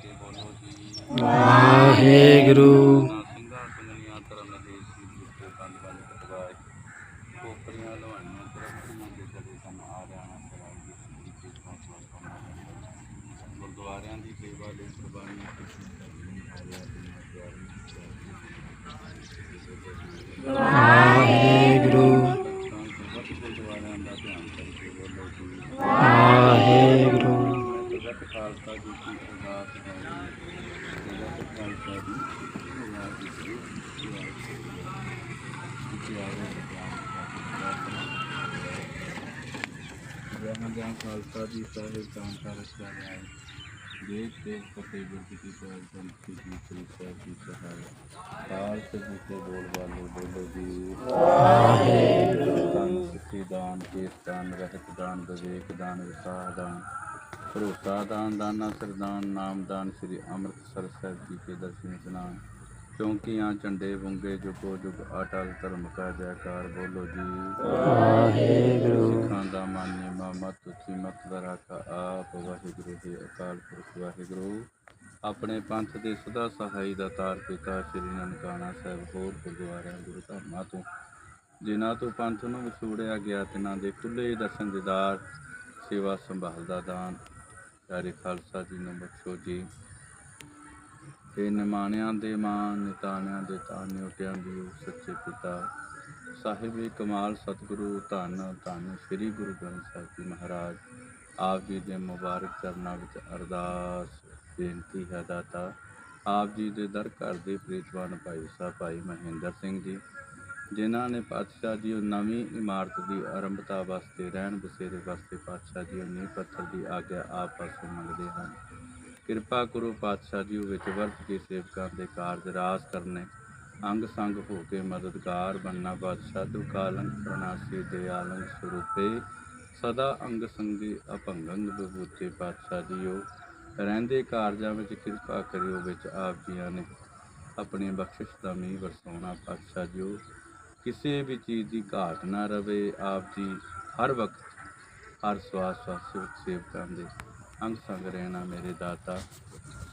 ਕੇ ਬੋਲੋ ਜੀ ਵਾਹਿਗੁਰੂ। ਨਾ ਸਿੰਘਾਂ ਸਿੰਘਣੀਆਂ ਧਰਮ ਦੇ ਸੀ ਜਿੱਤੇ ਬੰਦ ਬੰਦ ਕਟਵਾਏ ਕੋਪਰੀਆਂ ਲਵਾਈਆਂ ਤਰਫੀਆਂ ਦੇ ਕਦੇ ਸਮ ਆ ਜਾਣਾ ਸਰਾਈ ਦੀ ਸਿੱਧੀ ਤੇ ਫਾਸਲਾ ਕਰਨਾ ਗੁਰਦੁਆਰਿਆਂ ਦੀ ਸੇਵਾ ਲਈ ਕੁਰਬਾਨੀਆਂ ਕੀਤੀ ਕਰਨੀ ਹਾਰਿਆ ਖਾਲਸਾ ਜੀ ਕੀ ਅਰਦਾਸ ਹੈ ਜਗਤ ਖਾਲਸਾ ਜੀ ਅਰਦਾਸ ਜੀ ਜਹਾਂ ਜਹਾਂ ਖਾਲਸਾ ਜੀ ਸਾਹਿਬ ਜਾਣਕਾਰ ਰਚਿਆ ਹੈ ਦੇਸ਼ ਦੇਸ਼ ਪਤੇ ਗੁਰਦੀ ਕੀ ਪਾਲ ਸੰਤੀ ਜੀ ਸ੍ਰੀ ਸਾਹਿਬ ਜੀ ਸਹਾਇ ਕਾਲ ਸੇ ਜਿਸੇ ਬੋਲ ਵਾਲੇ ਬੋਲੋ ਜੀ ਦਾਨ ਸਿੱਖੀ ਦਾਨ ਕੇਸ ਦਾਨ ਰਹਿਤ ਦਾਨ ਵਿਵੇਕ ਦਾਨ ਵਿਸਾਹ ਦਾਨ ਭਰੋਸਾ ਦਾਨ ਦਾਨਾ ਸਰਦਾਨ ਨਾਮ ਦਾਨ ਸ੍ਰੀ ਅੰਮ੍ਰਿਤਸਰ ਸਾਹਿਬ ਜੀ ਕੇ ਦਰਸ਼ਨ ਇਸ਼ਨਾਨ ਚੌਂਕੀਆਂ ਝੰਡੇ ਬੁੰਗੇ ਜੁਗੋ ਜੁਗ ਅਟਲ ਧਰਮ ਕਾ ਜੈਕਾਰ ਬੋਲੋ ਜੀ। ਵਾਹਿਗੁਰੂ। ਸਿੱਖਾਂ ਦਾ ਮਾਨੀ ਮਾਮਾ ਤੁਸੀਂ ਮਤ ਦਾ ਰਾਖਾ ਆਪ। ਵਾਹਿਗੁਰੂ ਜੀ ਅਕਾਲ ਪੁਰਖ ਵਾਹਿਗੁਰੂ। ਆਪਣੇ ਪੰਥ ਦੇ ਸਦਾ ਸਹਾਈ ਦਾ ਤਾਰ ਪਿਤਾ ਸ੍ਰੀ ਨਨਕਾਣਾ ਸਾਹਿਬ ਹੋਰ ਗੁਰਦੁਆਰਿਆਂ ਗੁਰੂ ਧਾਮਾਂ ਤੋਂ। ਜਿਨ੍ਹਾਂ ਤੋਂ ਪੰਥ ਨੂੰ ਵਿਛੋੜਿਆ ਗਿਆ ਤਿਨਾਂ ਦੇ ਖੁੱਲੇ ਦਰਸ਼ਨ ਦੀਦਾਰ ਸੇਵਾ ਸੰਭਾਲ ਦਾ ਦਾਨ। ਪਿਆਰੇ ਖਾਲਸਾ ਜੀ ਨੂੰ ਬਖਸ਼ੋ ਜੀ। ਤੇ ਨਿਮਾਣਿਆਂ ਦੇ ਮਾਨ ਨਿਤਾਣਿਆਂ ਦੇ ਤਾਨ ਨਿਉਟਿਆਂ ਦੀ ਸੱਚੇ ਪਿਤਾ। ਸਾਹਿਬ ਕਮਾਲ ਸਤਿਗੁਰੂ, ਧੰਨ ਧੰਨ ਸ੍ਰੀ ਗੁਰੂ ਗ੍ਰੰਥ ਸਾਹਿਬ ਜੀ ਮਹਾਰਾਜ। ਆਪ ਜੀ ਦੇ ਮੁਬਾਰਕ ਚਰਨਾਂ ਵਿੱਚ ਅਰਦਾਸ ਬੇਨਤੀ ਹੈ ਦਾਤਾ। ਆਪ ਜੀ ਦੇ ਦਰ ਘਰ ਦੇ ਪ੍ਰੀਤਵਾਨ ਭਾਈ ਸਾਹਿਬ, ਭਾਈ ਮਹਿੰਦਰ ਸਿੰਘ ਜੀ। ਜਿਨ੍ਹਾਂ ਨੇ ਪਾਤਸ਼ਾਹ ਜੀ ਉਹ ਨਵੀਂ ਇਮਾਰਤ ਦੀ ਆਰੰਭਤਾ ਵਾਸਤੇ, ਰਹਿਣ ਬਸੇਰੇ ਵਾਸਤੇ ਪਾਤਸ਼ਾਹ ਜੀ ਉਹ ਨੀਂਹ ਪੱਥਰ ਦੀ ਆਗਿਆ ਆਪ ਪਾਸੋਂ ਮੰਗਦੇ ਹਨ। ਕਿਰਪਾ ਕਰੋ ਪਾਤਸ਼ਾਹ ਜੀ ਵਿੱਚ ਵਰਤ ਕੇ ਸੇਵਕਾਂ ਦੇ ਕਾਰਜ ਰਾਸ ਕਰਨੇ, ਅੰਗ ਸੰਗ ਹੋ ਕੇ ਮਦਦਗਾਰ ਬੰਨਾ ਬਾਦਸ਼ਾਹ ਤੂ ਕਾਲੰ ਪ੍ਰਣਾਸੀ ਆਲੰਗ ਸਰੂਪੇ, ਸਦਾ ਅੰਗ ਸੰਗੀ ਅਭੰਗੰ ਬਬੂਤੇ ਪਾਤਸ਼ਾਹ ਜੀਓ ਰਹਿੰਦੇ ਕਾਰਜਾਂ ਵਿੱਚ ਕਿਰਪਾ ਕਰਿਓ, ਵਿੱਚ ਆਪ ਜੀਆਂ ਨੇ ਆਪਣੀ ਬਖਸ਼ਿਸ਼ ਦਾ ਮੀਂਹ ਵਰਸਾਉਣਾ ਪਾਤਸ਼ਾਹ ਜੀਓ ਕਿਸੇ ਵੀ ਚੀਜ਼ ਦੀ ਘਾਟ ਨਾ ਰਵੇ, ਆਪ ਜੀ ਹਰ ਵਕਤ, ਹਰ ਸਵਾਸ ਸਵਾਸ ਵਿੱਚ ਸੇਵਕਾਂ ਦੇ ਅੰਗ ਸੰਗ ਰਹਿਣਾ ਮੇਰੇ ਦਾਤਾ।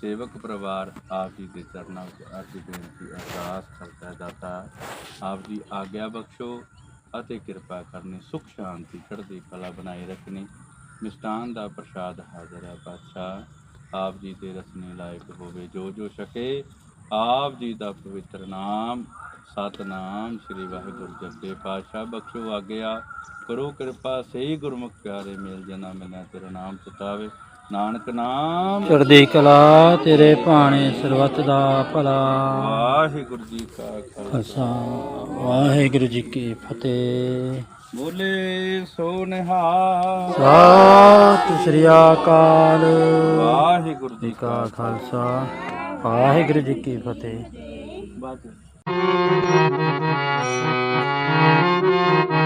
ਸੇਵਕ ਪਰਿਵਾਰ ਆਪ ਜੀ ਦੇ ਚਰਨਾਂ ਵਿੱਚ ਅਰਜ਼ੀ ਬੇਨਤੀ ਅਰਦਾਸ ਕਰਦਾ ਦਾਤਾ। ਆਪ ਜੀ ਆਗਿਆ ਬਖਸ਼ੋ ਅਤੇ ਕਿਰਪਾ ਕਰਨੀ, ਸੁਖ ਸ਼ਾਂਤੀ, ਚੜ੍ਹਦੀ ਕਲਾ ਬਣਾਈ ਰੱਖਣੀ। ਮਿਸ਼ਟਾਨ ਦਾ ਪ੍ਰਸ਼ਾਦ ਹਾਜ਼ਰ ਹੈ ਪਾਤਸ਼ਾਹ। ਆਪ ਜੀ ਦੇ ਰਸਨੇ ਲਾਇਕ ਹੋਵੇ ਜੋ ਜੋ ਛਕੇ, ਆਪ ਜੀ ਦਾ ਪਵਿੱਤਰ ਨਾਮ ਸਤਨਾਮ ਸ੍ਰੀ ਵਾਹਿਗੁਰੂ ਜਪਦੇ ਪਾਤਸ਼ਾਹ ਬਖਸ਼ੋ ਆਗਿਆ ਕਰੋ ਕਿਰਪਾ ਸਹੀ ਗੁਰਮੁਖ ਪਿਆਰੇ ਮਿਲ ਜਨਾ ਮਿਲੈ ਤੇਰਾ ਨਾਮ ਚਿਤਾਵੇ ਨਾਨਕ ਨਾਮ। ਚੜ੍ਹਦੀ ਕਲਾ ਤੇਰੇ ਭਾਣੇ ਸਰਬੱਤ ਦਾ ਭਲਾ। ਵਾਹਿਗੁਰੂ ਜੀ ਕਾ ਖਾਲਸਾ। ਵਾਹਿਗੁਰੂ ਜੀ ਕੀ ਫਤਿਹ। ਬੋਲੇ ਸੋ ਨਿਹਾਲ। ਸਤਿ ਸ੍ਰੀ ਅਕਾਲ। ਵਾਹਿਗੁਰੂ ਜੀ ਕਾ ਖਾਲਸਾ। ਵਾਹਿਗੁਰੂ ਜੀ ਕੀ ਫਤਿਹ। Thank you.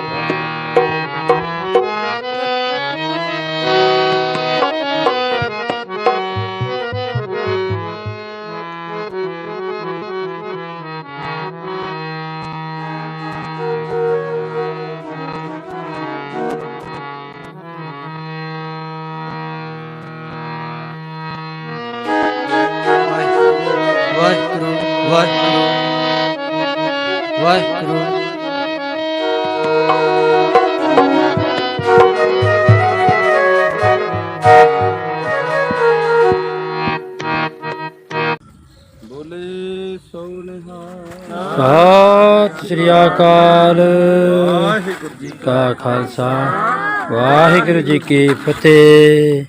ਵਾਹਿਗੁਰੂ। ਵਾਹਿਗੁਰੂ ਸਤਿ ਸ੍ਰੀ ਅਕਾਲ। ਵਾਹਿਗੁਰੂ ਜੀ ਕਾ ਖਾਲਸਾ। ਵਾਹਿਗੁਰੂ ਜੀ ਕੀ ਫਤਿਹ।